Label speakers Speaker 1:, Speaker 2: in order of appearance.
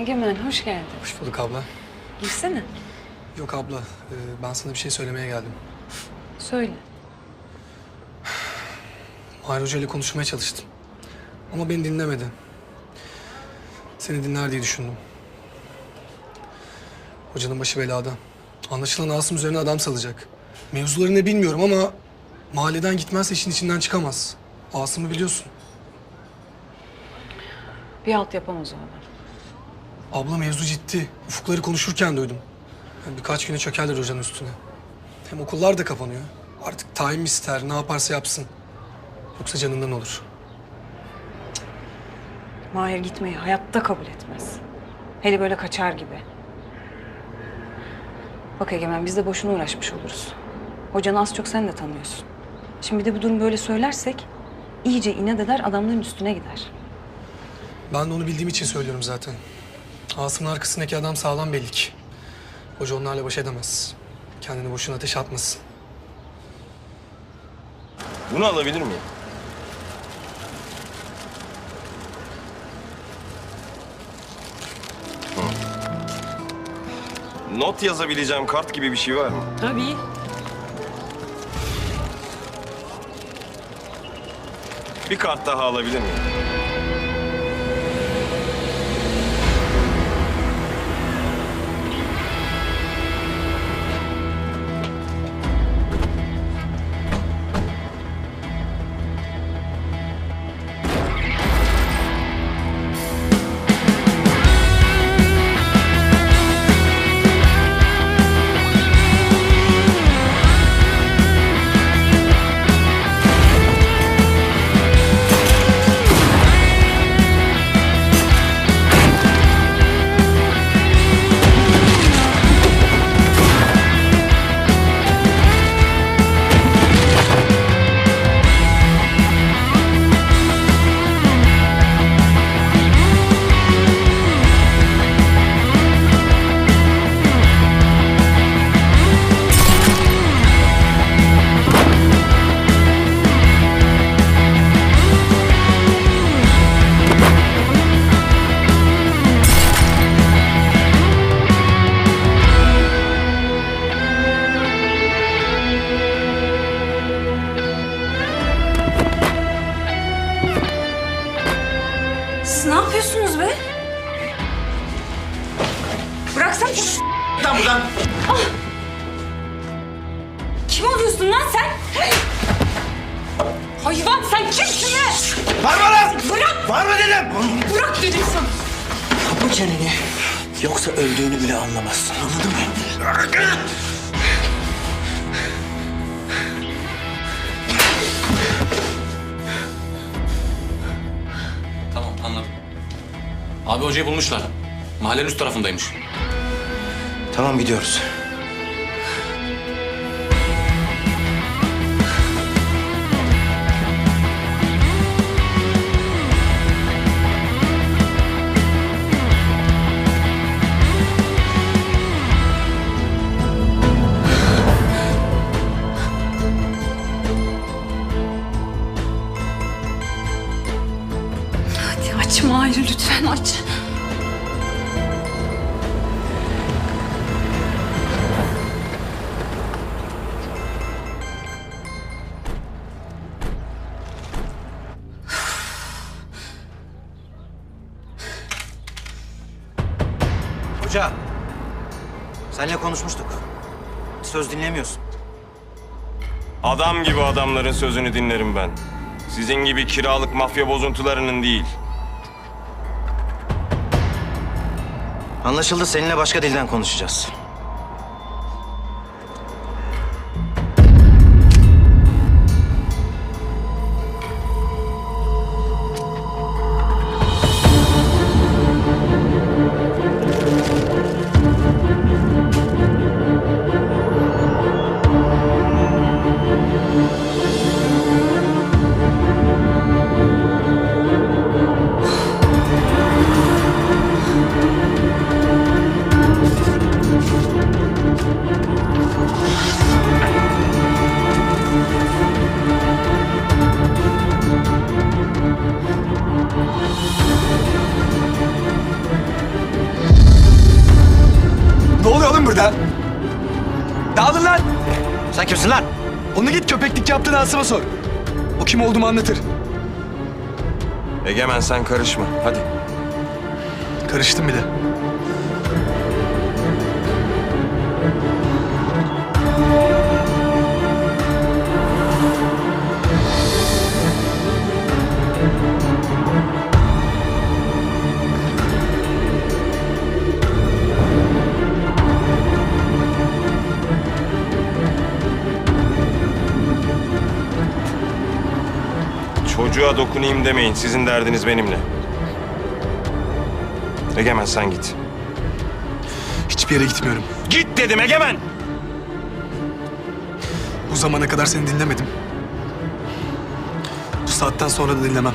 Speaker 1: Egemen hoş geldin.
Speaker 2: Hoş bulduk abla.
Speaker 1: Girsene.
Speaker 2: Yok abla, e, ben sana bir şey söylemeye geldim.
Speaker 1: Söyle.
Speaker 2: Mahir Hoca ile konuşmaya çalıştım. Ama beni dinlemedi. Seni dinler diye düşündüm. Hocanın başı belada. Anlaşılan Asım üzerine adam salacak. Mevzuları ne bilmiyorum ama mahalleden gitmezse işin içinden çıkamaz. Asım'ı biliyorsun.
Speaker 1: Bir alt yapamaz ona.
Speaker 2: Abla mevzu ciddi. Ufukları konuşurken duydum. Yani birkaç güne çökerler hocanın üstüne. Hem okullar da kapanıyor. Artık tayin ister, ne yaparsa yapsın. Yoksa canından olur.
Speaker 1: Mahir gitmeyi hayatta kabul etmez. Hele böyle kaçar gibi. Bak Egemen biz de boşuna uğraşmış oluruz. Hocanı az çok sen de tanıyorsun. Şimdi bir de bu durum böyle söylersek iyice inat eder adamların üstüne gider.
Speaker 2: Ben de onu bildiğim için söylüyorum zaten. Asım'ın arkasındaki adam sağlam belli ki. Hoca onlarla baş edemez. Kendini boşuna ateş atmasın.
Speaker 3: Bunu alabilir miyim? Hı. Not yazabileceğim kart gibi bir şey var mı?
Speaker 1: Tabii.
Speaker 3: Bir kart daha alabilir miyim?
Speaker 1: Siz ne yapıyorsunuz be? Bıraksan
Speaker 4: Lan buradan.
Speaker 1: kim oluyorsun lan sen? Hayvan sen kimsin be?
Speaker 4: Varma lan.
Speaker 1: Bırak!
Speaker 4: Varma dedim.
Speaker 1: Bırak dedim sana.
Speaker 4: Kapı çeneni. Yoksa öldüğünü bile anlamazsın. Anladın mı?
Speaker 5: Abi hocayı bulmuşlar. Mahallenin üst tarafındaymış.
Speaker 4: Tamam gidiyoruz.
Speaker 1: Hadi aç Mahir'i lütfen aç.
Speaker 4: Hoca. Seninle konuşmuştuk. Söz dinlemiyorsun.
Speaker 3: Adam gibi adamların sözünü dinlerim ben. Sizin gibi kiralık mafya bozuntularının değil.
Speaker 4: Anlaşıldı seninle başka dilden konuşacağız. lan.
Speaker 6: Dağılın lan.
Speaker 4: Sen kimsin lan?
Speaker 6: Onu git köpeklik yaptığın Asım'a sor. O kim olduğumu anlatır.
Speaker 3: Egemen sen karışma. Hadi.
Speaker 6: Karıştım bile.
Speaker 3: Çocuğa dokunayım demeyin. Sizin derdiniz benimle. Egemen sen git.
Speaker 6: Hiçbir yere gitmiyorum.
Speaker 3: Git dedim Egemen!
Speaker 6: Bu zamana kadar seni dinlemedim. Bu saatten sonra da dinlemem.